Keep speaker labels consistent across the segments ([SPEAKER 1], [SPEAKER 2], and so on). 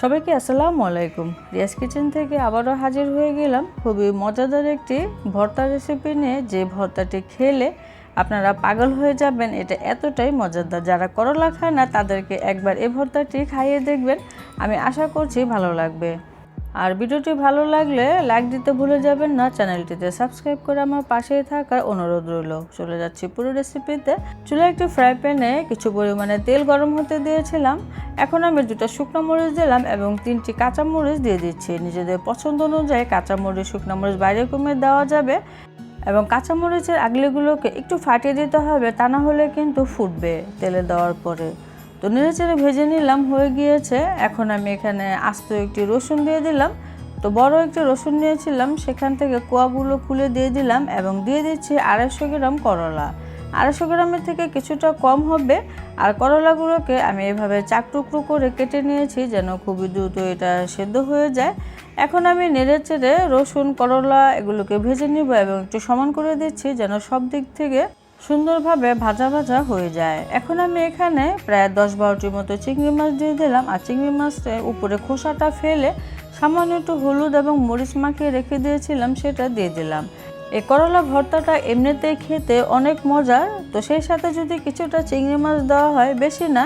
[SPEAKER 1] সবাইকে আসসালামু আলাইকুম। রিয়াজ কিচেন থেকে আবারও হাজির হয়ে গেলাম। খুবই মজাদার একটি ভর্তা রেসিপি নিয়ে যে ভর্তাটি খেলে আপনারা পাগল হয়ে যাবেন, এটা এতটাই মজাদার। যারা করলা খায় না, তাদেরকে একবার এই ভর্তাটি খাইয়ে দেখবেন। আমি আশা করছি ভালো লাগবে। আর ভিডিওটি ভালো লাগলে লাইক দিতে ভুলে যাবেন না। চ্যানেলটিতে সাবস্ক্রাইব করে আমার পাশেই থাকার অনুরোধ রইল। চলে যাচ্ছি পুরো রেসিপিতে চুলে একটি ফ্রাই প্যানে কিছু পরিমাণে তেল গরম হতে দিয়েছিলাম। এখন আমি দুটো শুকনো মরিচ দিলাম এবং তিনটি কাঁচা মরিচ দিয়ে দিচ্ছি। নিজেদের পছন্দ অনুযায়ী কাঁচা মরিচ, শুকনো মরিচ বাইরে কমে দেওয়া যাবে এবং কাঁচামরিচের আগলিগুলোকে একটু ফাটিয়ে দিতে হবে, তা না হলে কিন্তু ফুটবে তেলে দেওয়ার পরে। তো নেড়েচেড়ে ভেজে নিলাম, হয়ে গিয়েছে। এখন আমি এখানে আস্ত একটি রসুন দিয়ে দিলাম। তো বড় একটি রসুন নিয়েছিলাম, সেখান থেকে কোয়াগুলো খুলে দিয়ে দিলাম এবং দিয়ে দিচ্ছি আড়াইশো গ্রাম করলা। আড়াইশো গ্রামের থেকে কিছুটা কম হবে। আর করলাগুলোকে আমি এভাবে চাক টুকরো করে কেটে নিয়েছি যেন খুবই দ্রুত এটা সেদ্ধ হয়ে যায়। এখন আমি নেড়ে চেড়ে রসুন, করলা এগুলোকে ভেজে নিব এবং একটু সমান করে দিচ্ছি যেন সব দিক থেকে সুন্দরভাবে ভাজা ভাজা হয়ে যায়। এখন আমি এখানে প্রায় দশ বারোটির মতো চিংড়ি মাছ দিয়ে দিলাম। আর চিংড়ি মাছটা উপরে খোসাটা ফেলে সামান্য একটু হলুদ এবং মরিচ মাখিয়ে রেখে দিয়েছিলাম, সেটা দিয়ে দিলাম। এই করলা ভর্তাটা এমনিতেই খেতে অনেক মজার তো সেই সাথে যদি কিছুটা চিংড়ি মাছ দেওয়া হয়, বেশি না,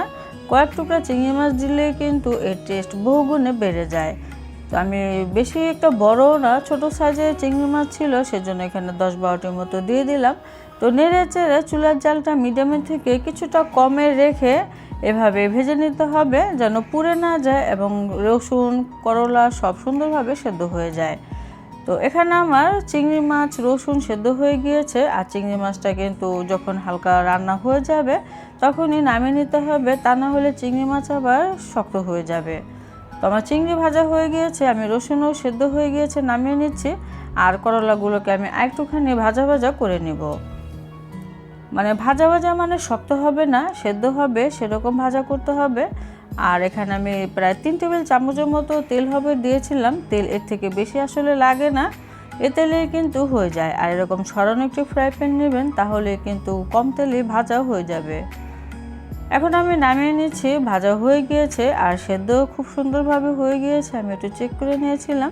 [SPEAKER 1] কয়েক টুকরা চিংড়ি মাছ দিলে কিন্তু এর টেস্ট বহুগুণে বেড়ে যায়। তো আমি বেশি একটা বড় না, ছোট সাইজের চিংড়ি মাছ ছিল, সেজন্য এখানে দশ বারোটির মতো দিয়ে দিলাম। তো নেড়ে চেড়ে চুলার জালটা মিডিয়ামের থেকে কিছুটা কমে রেখে এভাবে ভেজে নিতে হবে, যেন পুড়ে না যায় এবং রসুন, করলা সব সুন্দরভাবে সেদ্ধ হয়ে যায়। তো এখানে আমার চিংড়ি মাছ রসুন সেদ্ধ হয়ে গিয়েছে, আর চিংড়ি মাছটা কিন্তু যখন হালকা রান্না হয়ে যাবে, তখনই নামিয়ে নিতে হবে। তা না হলে চিংড়ি মাছ আবার শক্ত হয়ে যাবে। তো আমার চিংড়ি ভাজা হয়ে গিয়েছে, আমি রসুনও সেদ্ধ হয়ে গিয়েছে, নামিয়ে নিচ্ছি। আর করলাগুলোকে আমি একটুখানি ভাজা ভাজা করে নিব। মানে ভাজা ভাজা মানে শক্ত হবে না, সেদ্ধ হবে, সেরকম ভাজা করতে হবে। আর এখানে আমি প্রায় তিন টেবিল চামচের মতো তেল হবে দিয়েছিলাম। তেল এর থেকে বেশি আসলে লাগে না। এ তেলে কিন্তু হয়ে যায়। আর এরকম সরানো একটি ফ্রাই প্যান নেবেন, তাহলে কিন্তু কম তেলে ভাজা হয়ে যাবে। এখন আমি নামিয়ে নিচ্ছি। ভাজা হয়ে গিয়েছে আর সেদ্ধ খুব সুন্দরভাবে হয়ে গিয়েছে। আমি একটু চেক করে নিয়েছিলাম।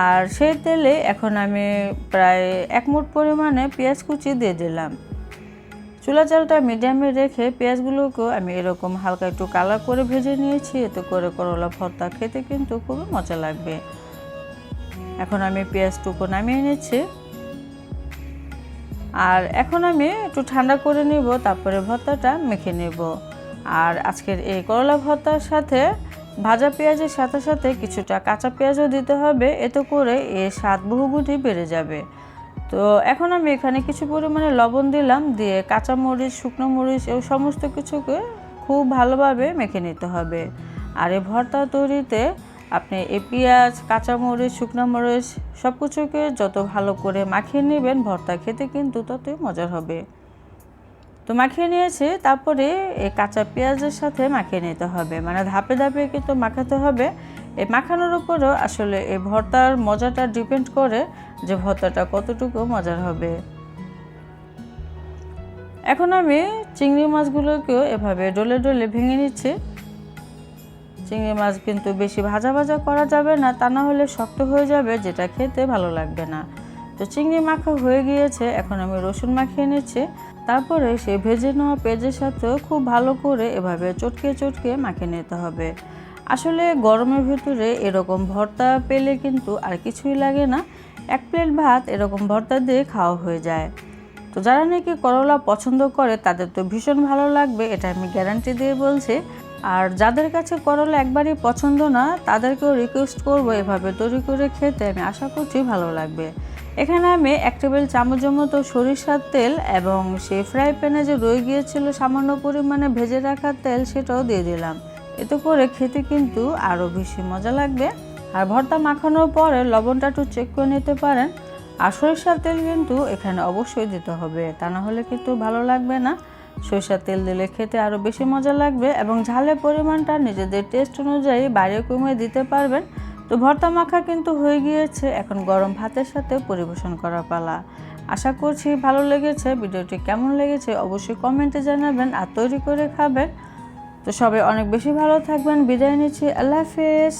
[SPEAKER 1] আর সেই তেলে এখন আমি প্রায় এক মুঠ পরিমাণে পেঁয়াজ কুচি দিয়ে দিলাম। চুলা চালটা মিডিয়ামে রেখে পেঁয়াজগুলোকেও আমি এরকম হালকা একটু কালার করে ভেজে নিয়েছি। এতে করে করলা ভর্তা খেতে কিন্তু খুবই মজা লাগবে। এখন আমি পেঁয়াজটুকু নামিয়ে নিচ্ছি। আর এখন আমি একটু ঠান্ডা করে নিব, তারপরে ভর্তাটা মেখে নেব। আর আজকের এই করলা ভর্তার সাথে ভাজা পেঁয়াজের সাথে সাথে কিছুটা কাঁচা পেঁয়াজও দিতে হবে। এতে করে এর স্বাদ বহুগুণই বেড়ে যাবে। তো এখন আমি এখানে কিছু পরিমাণে লবণ দিলাম, দিয়ে কাঁচা মরিচ, শুকনো মরিচ এই সমস্ত কিছুকে খুব ভালোভাবে মেখে নিতে হবে। আর এই ভর্তা তৈরিতে আপনি এই পেঁয়াজ কাঁচামরিচ শুকনো মরিচ সব কিছুকে যত ভালো করে মাখিয়ে নেবেন ভর্তা খেতে কিন্তু ততই মজার হবে। তো মাখিয়ে নিয়েছি, তারপরে এই কাঁচা পেঁয়াজের সাথে মাখিয়ে নিতে হবে। মানে ধাপে ধাপে কিন্তু মাখাতে হবে। এই মাখানোর উপরও আসলে এই ভর্তার মজাটা ডিপেন্ড করে যে ভর্তাটা কতটুকু মজার হবে। এখন আমি চিংড়ি মাছগুলোকেও এভাবে ডলে ডলে ভেঙে নিচ্ছি। চিংড়ি মাছ কিন্তু বেশি ভাজা ভাজা করা যাবে না, তা না হলে শক্ত হয়ে যাবে, যেটা খেতে ভালো লাগবে না। তো চিংড়ি মাখা হয়ে গিয়েছে, এখন আমি রসুন মাখিয়ে নিচ্ছি। তারপরে সেই ভেজে নেওয়া পেঁয়াজের সাথেও খুব ভালো করে এভাবে চটকে চটকে মাখিয়ে নিতে হবে। আসলে গরমের ভিতরে এরকম ভর্তা পেলে কিন্তু আর কিছুই লাগে না। এক প্লেট ভাত এরকম ভর্তা দিয়ে খাওয়া হয়ে যায়। তো যারা নাকি করলা পছন্দ করে, তাদের তো ভীষণ ভালো লাগবে, এটা আমি গ্যারান্টি দিয়ে বলছি। আর যাদের কাছে করলা একবারই পছন্দ না, তাদেরকেও রিকোয়েস্ট করব এভাবে তৈরি করে খেতে, আমি আশা করছি ভালো লাগবে। এখানে আমি এক টেবিল চামচের মতো সরিষার তেল এবং সেই ফ্রাই প্যানে যে রয়ে গিয়েছিল সামান্য পরিমাণে ভেজে রাখা তেল, সেটাও দিয়ে দিলাম। এতে করে খেতে কিন্তু আরও বেশি মজা লাগবে। আর ভর্তা মাখানোর পরে লবণটা একটু চেক করে নিতে পারেন। আর সরিষার তেল কিন্তু এখানে অবশ্যই দিতে হবে, তা না হলে কিন্তু ভালো লাগবে না। সরিষার তেল দিলে খেতে আরও বেশি মজা লাগবে এবং ঝালের পরিমাণটা নিজেদের টেস্ট অনুযায়ী বাইরে কমিয়ে দিতে পারবেন। তো ভর্তা মাখা কিন্তু হয়ে গিয়েছে, এখন গরম ভাতের সাথে পরিবেশন করা পালা। আশা করছি ভালো লেগেছে, ভিডিওটি কেমন লেগেছে অবশ্যই কমেন্টে জানাবেন আর তৈরি করে খাবেন। তো সবাই অনেক বেশি ভালো থাকবেন। বিদায় নিচ্ছি। আল্লাহ হাফেজ।